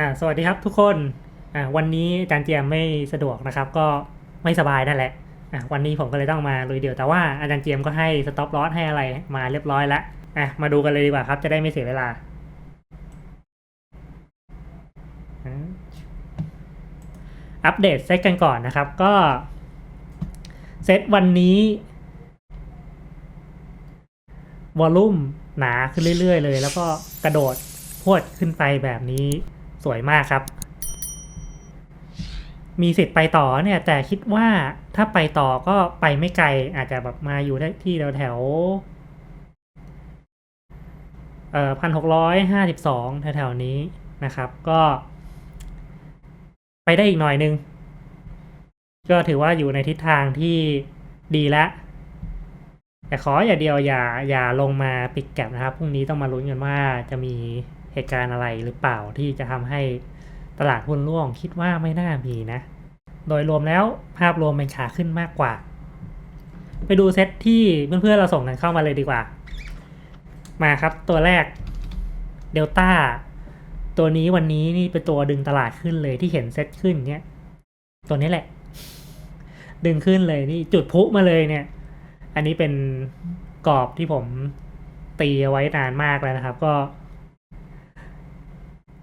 อ่าสวัสดีครับทุกคนอ่าวันนี้อาจารย์เจียมไม่สะดวกนะครับ ก็ไม่สบายนั่นแหละอ่าวันนี้ผมก็เลยต้องมาลุยเดี่ยวแต่ว่าอาจารย์เจียมก็ให้สต็อปลอสให้อะไรมาเรียบร้อยแล้วอะมาดูกันเลยดีกว่าครับ จะได้ไม่เสียเวลาอัปเดตเซตกันก่อนนะครับ ก็เซตวันนี้วอลลุ่มหนาขึ้นเรื่อย ๆ เลย แล้วก็กระโดดพวดขึ้นไปแบบนี้ สวยมากครับ มีสิทธิ์ไปต่อเนี่ย แต่คิดว่าถ้าไปต่อก็ไปไม่ไกล อาจจะแบบมาอยู่ได้ที่แถวแถวเอ่อพันหกร้อยห้าสิบสองแถวๆนี้นะครับ ก็ ไปได้อีกหน่อยนึง ก็ถือว่าอยู่ในทิศทางที่ดีแล้วแต่ขออย่าเดียวอย่าอย่าลงมาปิดแก็บนะครับพรุ่งนี้ต้องมาลุ้นกันว่าจะมี เหตุการณ์อะไรหรือเปล่าที่จะทำให้ตลาดหุ้นร่วงคิดว่าไม่น่ามีนะ โดยรวมแล้วภาพรวมเป็นขาขึ้นมากกว่า ไปดูเซตที่เพื่อนๆเราส่งกันเข้ามาเลยดีกว่า มาครับตัวแรกเดลต้าตัวนี้วันนี้นี่เป็นตัวดึงตลาดขึ้นเลยที่เห็นเซตขึ้นเนี้ยตัวนี้แหละ ดึงขึ้นเลยนี่จุดพุมาเลยเนี่ย อันนี้เป็นกรอบที่ผมตีเอาไว้นานมากแล้วนะครับ ก็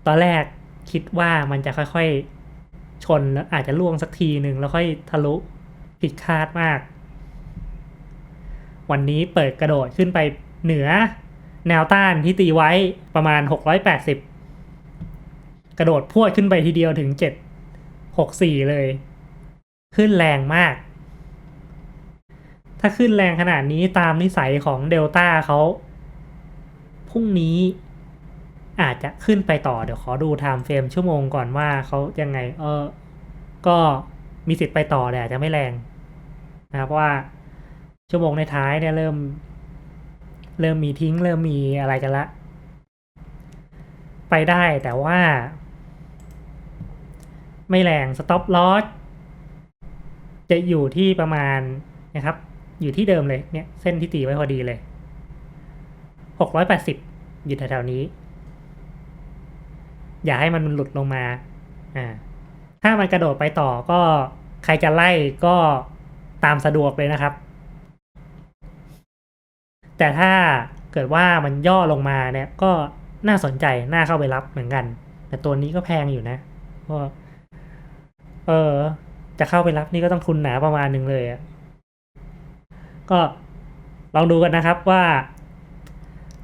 ตอนแรกคิดว่ามันจะค่อยๆ ชนแล้วอาจจะล่วงสักทีหนึ่งแล้วค่อยทะลุผิดคาดมาก วันนี้เปิดกระโดดขึ้นไปเหนือแนวต้านที่ตีไว้ประมาณ 680 กระโดดพวดขึ้นไปทีเดียวถึง 764 เลย ขึ้นแรงมาก ถ้าขึ้นแรงขนาดนี้ตามนิสัยของเดลต้าเขา พรุ่งนี้ อาจจะขึ้นไปต่อเดี๋ยวขอดูไทม์เฟรมชั่วโมงก่อนว่าเขายังไง เออ ก็มีสิทธิ์ไปต่อแต่อาจจะไม่แรงนะครับว่าชั่วโมงในท้ายเนี่ยเริ่ม เริ่มมีทิ้ง เริ่มมีอะไรกันละ ไปได้แต่ว่า ไม่แรงสต็อปลอสจะอยู่ที่ประมาณนะครับ อยู่ที่เดิมเลยเนี่ย เส้นที่ตีไว้พอดีเลยหกร้อยแปดสิบอยู่แถวๆนี้ อย่าให้มันหลุดลงมาอ่าถ้ามันกระโดดไปต่อก็ใครจะไล่ก็ตามสะดวกเลยนะครับ แต่ถ้าเกิดว่ามันย่อลงมาเนี่ยก็น่าสนใจน่าเข้าไปรับเหมือนกัน แต่ตัวนี้ก็แพงอยู่นะเพราะเออ จะเข้าไปรับนี่ก็ต้องทุนหนาประมาณหนึ่งเลยอะก็ลองดูกันนะครับว่า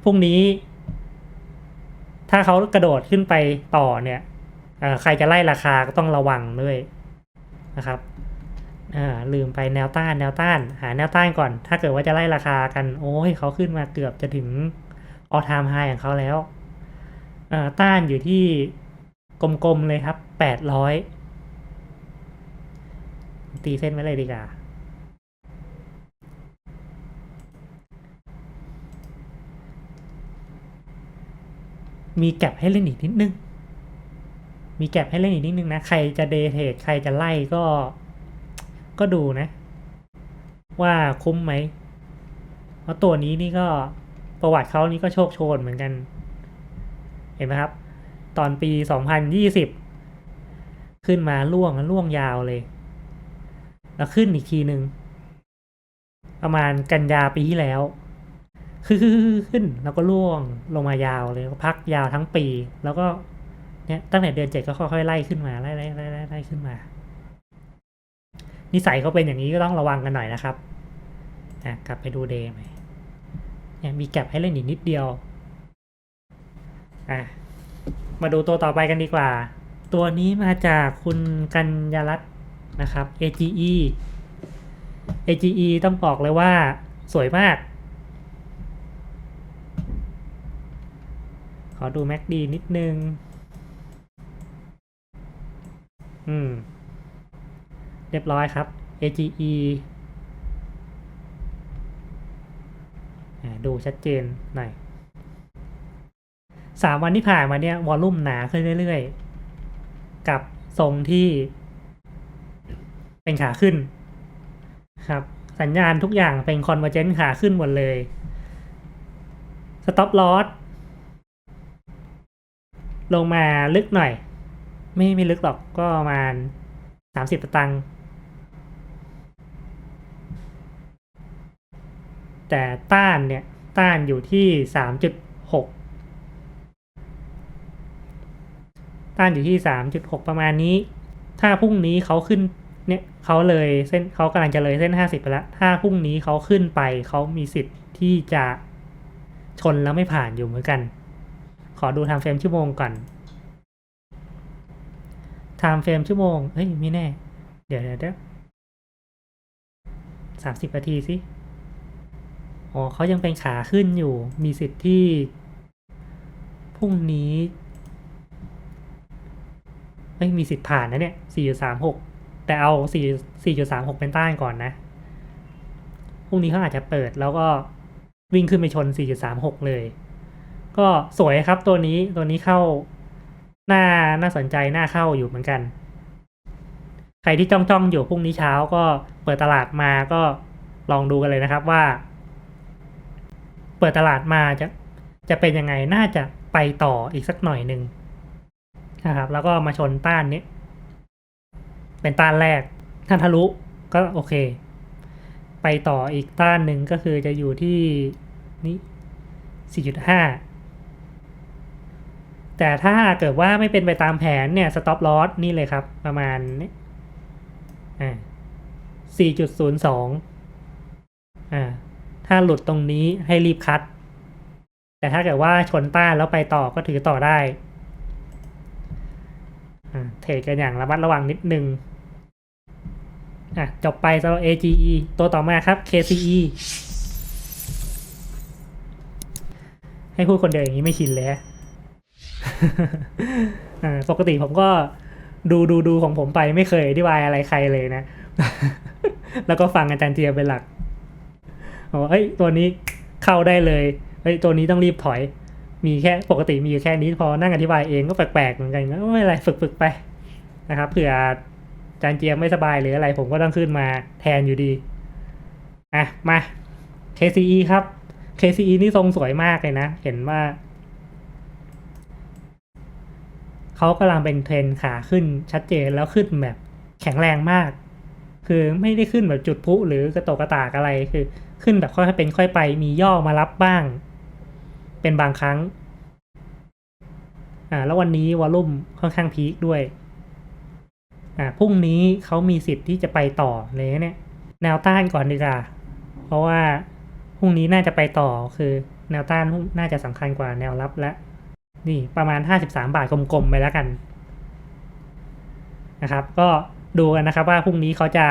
พรุ่งนี้ ถ้าเขากระโดดขึ้นไปต่อเนี่ยใครจะไล่ราคาก็ต้องระวังด้วยนะครับลืมไปแนวต้านแนวต้าน หาแนวต้านก่อน ถ้าเกิดว่าจะไล่ราคากัน โอ้ยเขาขึ้นมาเกือบจะถึงออทามไฮของเขาแล้วต้านอยู่ที่กลมๆเลยครับแปดร้อยตีเส้นไว้เลยดีกว่า มีแก็บให้เล่นอีกนิดนึง มีแก็บให้เล่นอีกนิดนึงนะ ใครจะเดเทดใครจะไล่ก็ ก็ดูนะ ว่าคุ้มไหม เพราะตัวนี้นี่ก็ประวัติเขานี่ก็โชคโชนเหมือนกัน เห็นไหมครับ ตอนปี 2020 ขึ้นมาล่วงล่วงยาวเลย แล้วขึ้นอีกทีหนึ่งประมาณกันยาปีที่แล้ว ขึ้นแล้วก็ล่วงลงมายาวเลยก็พักยาวทั้งปี แล้วก็เนี่ยตั้งแต่เดือนเจ็ดก็ค่อยๆไล่ขึ้นมาไล่ไล่ไล่ไล่ไล่ขึ้นมา นิสัยเขาเป็นอย่างนี้ก็ต้องระวังกันหน่อยนะครับอะกลับไปดูเดย์ไหมเนี่ยมีแก็บให้เล่นอีกนิดเดียวอะมาดูตัวต่อไปกันดีกว่า ตัวนี้มาจากคุณกัญญารัตน์นะครับ AGE AGE ต้องบอกเลยว่าสวยมาก อดู MACD นิดนึง อืม เรียบร้อยครับ AGE ดูชัดเจนหน่อยสามวันที่ผ่านมาเนี่ยวอลลุ่มหนาขึ้นเรื่อยๆ กับทรงที่ เป็นขาขึ้น ครับ สัญญาณทุกอย่างเป็นคอนเวอร์เจนต์ขาขึ้นหมดเลยสต็อปลอส ลงมาลึกหน่อย ไม่ไม่ลึกหรอกก็ประมาณสามสิบตังค์แต่ต้านเนี่ย ต้านอยู่ที่สามจุดหกต้านอยู่ที่สามจุดหกประมาณนี้ ถ้าพรุ่งนี้เขาขึ้นเนี่ยเขาเลยเส้นเขากำลังจะเลยเส้นห้าสิบไปแล้ว ถ้าพรุ่งนี้เขาขึ้นไปเขามีสิทธิ์ที่จะชนแล้วไม่ผ่านอยู่เหมือนกัน ขอดูไทม์เฟรมชั่วโมงก่อนไทม์เฟรมชั่วโมง เฮ้ยไม่แน่เดี๋ยวเดี๋ยวเดี๋ยวสามสิบนาทีสิอ๋อเขายังเป็นขาขึ้นอยู่ มีสิทธิ์ที่พรุ่งนี้ไม่มีสิทธิ์ผ่านนะเนี่ยสี่สามหกแต่เอาสี่สี่จุดสามหกเป็นต้านก่อนนะ พรุ่งนี้เขาอาจจะเปิดแล้วก็วิ่งขึ้นไปชนสี่จุดสามหกเลย ก็สวยครับตัวนี้ตัวนี้เข้าหน่าน่าสนใจน่าเข้าอยู่เหมือนกัน ใครที่จ้องจ้องอยู่พรุ่งนี้เช้าก็เปิดตลาดมาก็ลองดูกันเลยนะครับว่า เปิดตลาดมาจะจะเป็นยังไงน่าจะไปต่ออีกสักหน่อยหนึ่งนะครับ แล้วก็มาชนต้านนี้ เป็นต้านแรกถ้าทะลุก็โอเค ไปต่ออีกต้านหนึ่งก็คือจะอยู่ที่นี่4.5 แต่ถ้าเกิดว่าไม่เป็นไปตามแผนเนี่ย stop loss นี่เลยครับ ประมาณนี้อ่า4.02อ่าถ้าหลุดตรงนี้ให้รีบคัด แต่ถ้าเกิดว่าชนต้านแล้วไปต่อก็ถือต่อได้อ่าเทรดกันอย่างระมัดระวังนิดนึงอะจบไปสำหรับ AGE ตัวต่อมาครับ KCE ให้พูดคนเดียวอย่างนี้ไม่ชินเลย ปกติผมก็ดูดูดูของผมไปไม่เคยอธิบายอะไรใครเลยนะ แล้วก็ฟังอาจารย์เจียเป็นหลักบอกว่าเอ้ยตัวนี้เข้าได้เลยเฮ้ยตัวนี้ต้องรีบถอย มีแค่ปกติมีอยู่แค่นี้พอนั่งอธิบายเองก็แปลกๆเหมือนกันก็ไม่เป็นไรฝึกฝึกไปนะครับเผื่ออาจารย์เจียไม่สบายหรืออะไร ผมก็ต้องขึ้นมาแทนอยู่ดีอะมา KCE ครับ KCE นี่ทรงสวยมากเลยนะ เห็นว่า เขากำลังเป็นเทรนขาขึ้นชัดเจนแล้วขึ้นแบบแข็งแรงมาก คือไม่ได้ขึ้นแบบจุดพุหรือกระตกกระตากอะไรคือขึ้นแบบค่อยๆเป็นค่อยไปมีย่อมารับบ้าง เป็นบางครั้งอ่าแล้ววันนี้วอลลุ่มค่อนข้างพีคด้วยอ่าพรุ่งนี้เขามีสิทธิ์ที่จะไปต่อเลยเนี่ย แนวต้านก่อนดีกว่าเพราะว่าพรุ่งนี้น่าจะไปต่อคือแนวต้านน่าจะสำคัญกว่าแนวรับและ นี่ประมาณ 53 บาทกลมๆไปแล้วกันนะครับ ก็ดูกันนะครับว่าพรุ่งนี้เขาจะ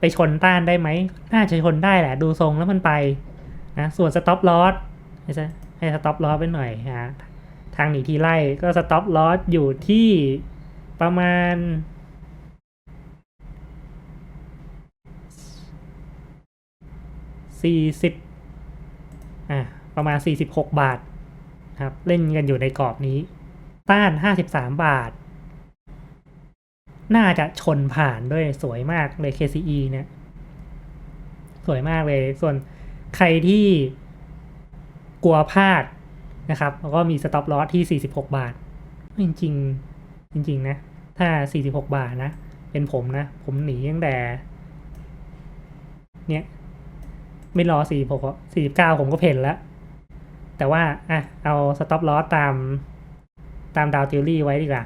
ไปชนต้านได้ไหม น่าจะชนได้แหละ ดูทรงแล้วมันไปนะส่วน stop loss ให้ให้ stop loss ไปหน่อยฮะทางหนีทีไล่ก็ stop loss อยู่ที่ประมาณสี่สิบอะประมาณสี่สิบหกบาท ครับ เล่นกันอยู่ในกรอบนี้ ต้านห้าสิบสามบาท น่าจะชนผ่านด้วยสวยมากเลย KCE เนี่ย สวยมากเลย ส่วนใครที่กลัวพลาดนะครับ แล้วก็มี stop loss ที่ 46 บาทจริงจริง ๆ นะ ถ้า 46 บาทนะ เป็นผมนะ ผมหนีตั้งแต่ เนี่ย ไม่รอ46 49 ผมก็เพ่นแล้ว แต่ว่าอะเอา stop loss ตามตามดาวทิวรี่ไว้ดีกว่า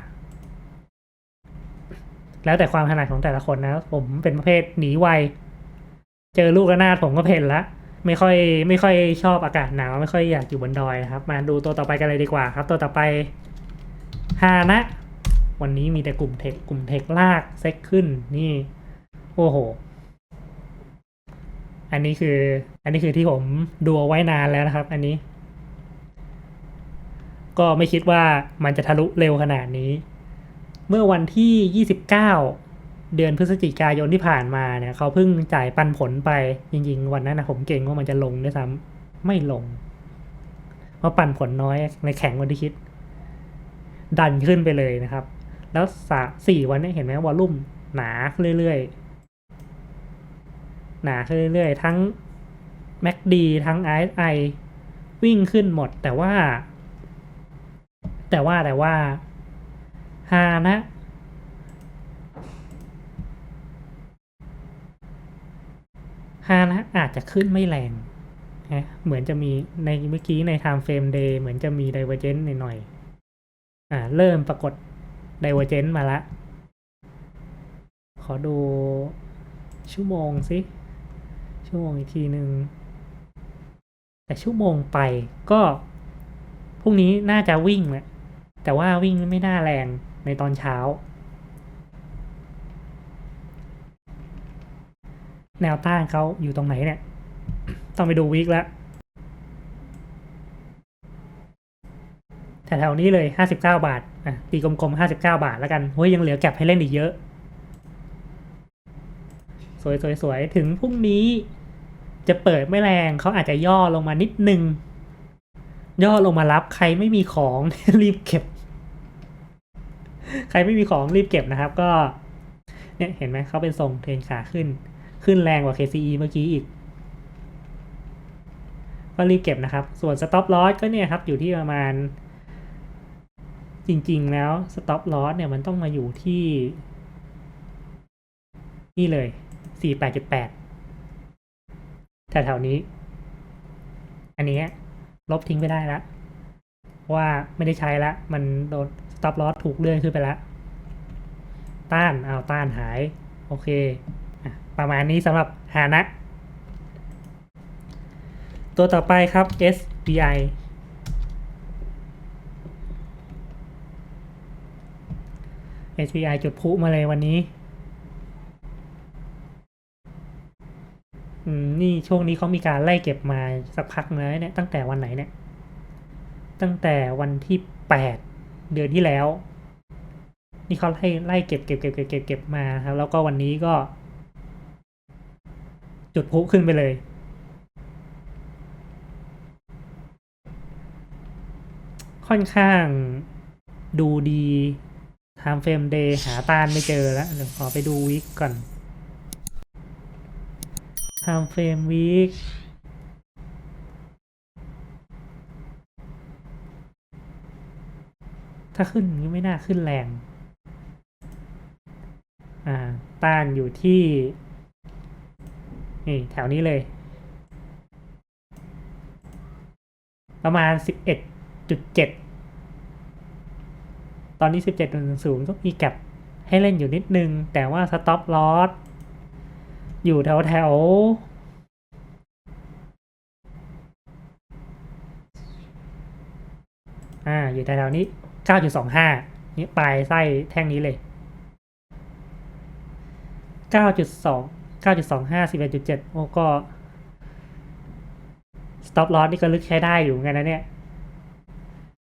แล้วแต่ความถนัดของแต่ละคนนะ ผมเป็นประเภทหนีไว เจอลูกระนาดผมก็เพ่นละไม่ค่อยไม่ค่อยชอบอากาศหนาวไม่ค่อยอยากอยู่บนดอยนะครับ มาดูตัวต่อไปกันเลยดีกว่าครับ ตัวต่อไปฮานะ วันนี้มีแต่กลุ่มเทคกลุ่มเทคลากเซ็กขึ้นนี่ โอ้โห อันนี้คือ อันนี้คือที่ผมดูไว้นานแล้วนะครับ อันนี้ ก็ไม่คิดว่ามันจะทะลุเร็วขนาดนี้ เมื่อวันที่ 29 เดือนพฤศจิกายนที่ผ่านมาเนี่ยเขาเพิ่งจ่ายปันผลไปจริง ๆ วันนั้นนะผมเก่งว่ามันจะลงด้วยซ้ำไม่ลงเพราะปันผลน้อยในแข็งกว่าที่คิด ดันขึ้นไปเลยนะครับ แล้วสสี่วันนี้เห็นไหมวอลลุ่มหนาขึ้นเรื่อยๆ หนาขึ้นเรื่อยๆ ทั้ง MACD ทั้ง RSI วิ่งขึ้นหมดแต่ว่า แต่ว่าแต่ว่าฮานะ ฮานะอาจจะขึ้นไม่แรงนะเหมือนจะมีในเมื่อกี้ใน time frame day เหมือนจะมี divergence หน่อยๆอ่า เริ่มปรากฏ divergence มาละ ขอดูชั่วโมงสิ ชั่วโมงอีกทีหนึ่งแต่ชั่วโมงไปก็พรุ่งนี้น่าจะวิ่งแหละ แต่ว่าวิ่งไม่น่าแรงในตอนเช้า แนวต้านเขาอยู่ตรงไหนเนี่ย ต้องไปดูวิกแล้วแถวๆนี้เลยห้าสิบเก้าบาท อะ ตีกลมๆห้าสิบเก้าบาทแล้วกัน เฮ้ย ยังเหลือแก็บให้เล่นอีกเยอะ สวยสวยสวยถึงพรุ่งนี้จะเปิดไม่แรง เขาอาจจะย่อลงมานิดนึง ย่อลงมารับใครไม่มีของ รีบเก็บ ใครไม่มีของรีบเก็บนะครับ ก็เนี่ยเห็นไหมเขาเป็นทรงเทรนขาขึ้น ขึ้นแรงกว่า KCE เมื่อกี้อีก ก็รีบเก็บนะครับ ส่วน stop loss ก็เนี่ยครับอยู่ที่ประมาณ จริง ๆ แล้ว stop loss เนี่ยมันต้องมาอยู่ที่ นี่เลย 48.8แถวๆนี้ อันนี้ ลบทิ้งไปได้แล้วเพราะว่าไม่ได้ใช้แล้วมันโดน stop loss ถูกเลื่อนขึ้นไปแล้วต้านเอาต้านหาย โอเคประมาณนี้สำหรับหานะ ตัวต่อไปครับ SBI SBI จุดพุมาเลยวันนี้ อืม นี่ช่วงนี้เขามีการไล่เก็บมาสักพักแล้วเนี่ยตั้งแต่วันไหนเนี่ย ตั้งแต่วันที่แปดเดือนที่แล้ว นี่เขาให้ไล่เก็บเก็บเก็บเก็บเก็บเก็บมาครับ แล้วก็วันนี้ก็ จุดพุขึ้นไปเลย ค่อนข้างดูดี time frame day หาต้านไม่เจอแล้วเดี๋ยวขอไปดูวิกก่อน time frame week ถ้าขึ้นอย่งไม่น่าขึ้นแรง อ่า ต้านอยู่ที่ นี่ แถวนี้เลย ประมาณ 11.7 ตอนนี้ 17.0ก็มีแก็บให้เล่นอยู่นิดนึง แต่ว่า stop loss อ อยู่แถวแถวอ่า อยู่แถวๆนี้ 9.25 นี่ปลายไส้แท่งนี้เลย 9.2 9.25 11.7 โอ้ก็ stop loss นี่ก็ลึกใช้ได้อยู่เหมือนกันนะเนี่ย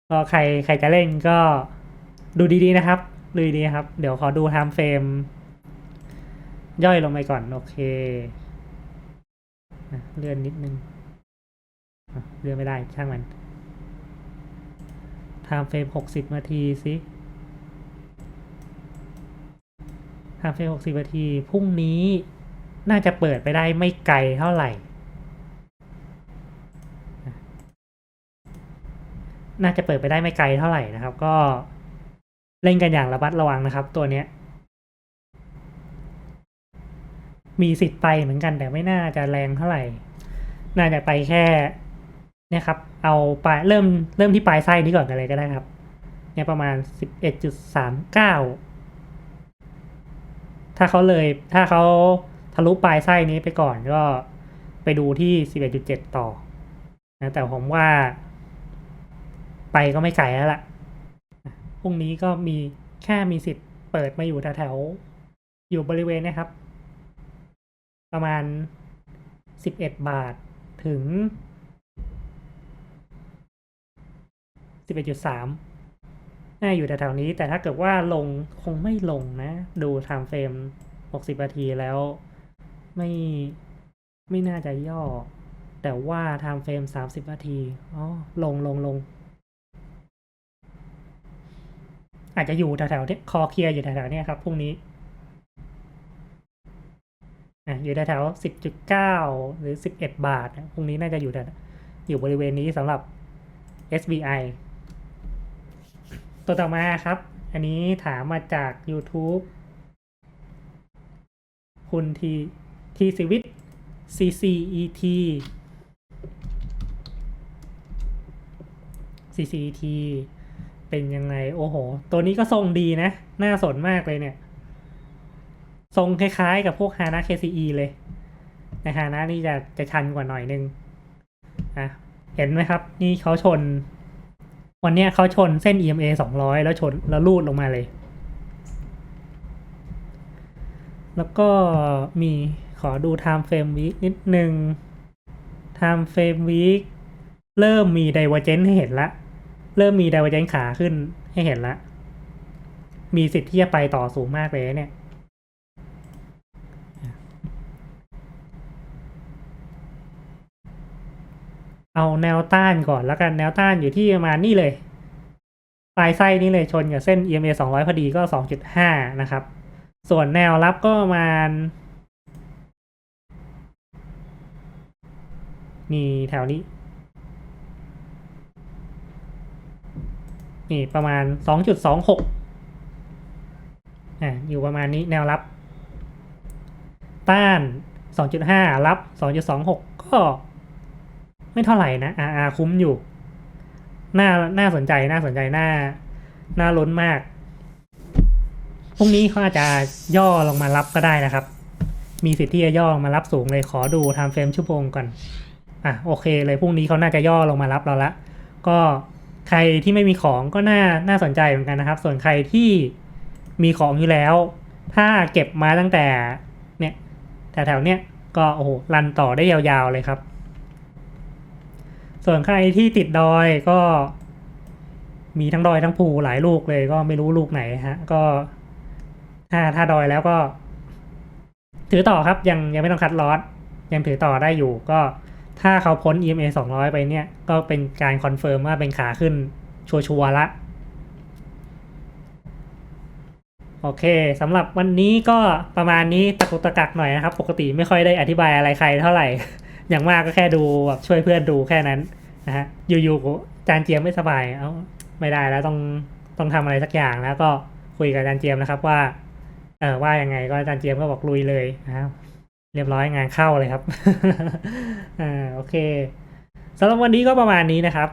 ก็ใครใครจะเล่นก็ดูดีๆนะครับ ดูดีๆครับ เดี๋ยวขอดู time frame ย่อยลงไปก่อน โอเคเลื่อนนิดนึงเลื่อนไม่ได้ช่างมัน time frame หกสิบนาทีสิ time frame หกสิบนาทีพรุ่งนี้น่าจะเปิดไปได้ไม่ไกลเท่าไหร่ น่าจะเปิดไปได้ไม่ไกลเท่าไหร่นะครับ ก็เล่นกันอย่างระมัดระวังนะครับ ตัวเนี้ย มีสิทธิ์ไปเหมือนกันแต่ไม่น่าจะแรงเท่าไหร่ น่าจะไปแค่เนี่ยครับ เอาปลายเริ่มเริ่มที่ปลายไส้นี้ก่อนกันเลยก็ได้ครับ เนี่ยประมาณสิบเอ็ดจุดสามเก้าถ้าเขาเลยถ้าเขาทะลุปลายไส้นี้ไปก่อนก็ไปดูที่สิบเอ็ดจุดเจ็ดต่อนะแต่ผมว่า ไปก็ไม่ไกลแล้วล่ะพรุ่งนี้ก็มีแค่มีสิทธิ์เปิดมาอยู่แถวๆอยู่บริเวณนะครับ ประมาณสิบเอ็ดบาทถึงสิบเอ็ดจุดสามน่าอยู่แถวๆนี้ แต่ถ้าเกิดว่าลงคงไม่ลงนะ ดู time frame หกสิบนาทีแล้ว ไม่ไม่น่าจะย่อ แต่ว่า time frame สามสิบนาทีอ๋อลงลงลงอาจจะอยู่แถวๆที่คอเคลียร์อยู่แถวๆเนี้ยครับพรุ่งนี้ อยู่แถวสิบจุดเก้าหรือสิบเอ็ดบาทพรุ่งนี้น่าจะอยู่แถวอยู่บริเวณนี้สำหรับ SBI ตัวต่อมาครับ อันนี้ถามมาจาก YouTube คุณทีทีสิวิท CCET CCET เป็นยังไง โอ้โห ตัวนี้ก็ทรงดีนะ น่าสนมากเลยเนี่ย ทรงคล้ายๆ กับพวก HANA KCE เลยใน HANA นี่จะจะชันกว่าหน่อยนึงอะเห็นไหมครับ นี่เขาชน วันเนี้ยเขาชนเส้น EMA 200 แล้วชนแล้วลูดลงมาเลย แล้วก็มีขอดู time frame week นิดนึง time frame week เริ่มมี divergence ให้เห็นละ เริ่มมี divergence ขาขึ้นให้เห็นละ มีสิทธิ์ที่จะไปต่อสูงมากเลยเนี่ย เอาแนวต้านก่อนแล้วกันแนวต้านอยู่ที่ประมาณนี่เลยปลายไส้นี่เลยชนกับเส้น EMA 200 พอดีก็ 2.5 นะครับ ส่วนแนวรับก็ประมาณมีแถวนี้ นี่ประมาณ 2.26อ่าอยู่ประมาณนี้แนวรับ ต้าน 2.5 รับ 2.26 ก็ ไม่เท่าไหร่นะ RR คุ้มอยู่น่าน่าสนใจน่าสนใจน่าน่าลุ้นมาก พรุ่งนี้เขาอาจจะย่อลงมารับก็ได้นะครับ มีสิทธิ์ที่จะย่อลงมารับสูงเลยขอดูทม์เฟรมชั่วโมงก่อน อะโอเคเลยพรุ่งนี้เขาน่าจะย่อลงมารับเราละ ก็ใครที่ไม่มีของก็น่าน่าสนใจเหมือนกันนะครับ ส่วนใครที่มีของอยู่แล้ว ถ้าเก็บมาตั้งแต่เนี่ยแถวๆเนี้ยก็โอ้โหรันต่อได้ยาวๆเลยครับ ส่วนใครที่ติดดอยก็ มีทั้งดอยทั้งภูหลายลูกเลย ก็ไม่รู้ลูกไหนฮะ ก็ ถ้าถ้าดอยแล้วก็ ถือต่อครับยังยังไม่ต้องคัดลอสยังถือต่อได้อยู่ก็ถ้าเขาพ้น EMA 200 ไปเนี่ย ก็เป็นการคอนเฟิร์มว่าเป็นขาขึ้นชัวร์ละ โอเคสำหรับวันนี้ก็ประมาณนี้ตะกุตะกักหน่อยนะครับ ปกติไม่ค่อยได้อธิบายอะไรใครเท่าไหร่ อย่างมากก็แค่ดูแบบช่วยเพื่อนดูแค่นั้นนะฮะอยู่ๆจานเจียมไม่สบายเอ้าไม่ได้แล้วต้องต้องทำอะไรสักอย่างแล้วก็คุยกับจานเจียมนะครับว่าเออว่ายังไงก็จานเจียมก็บอกลุยเลยนะครับ เรียบร้อยงานเข้าเลยครับอ่าโอเคสำหรับวันนี้ก็ประมาณนี้นะครับ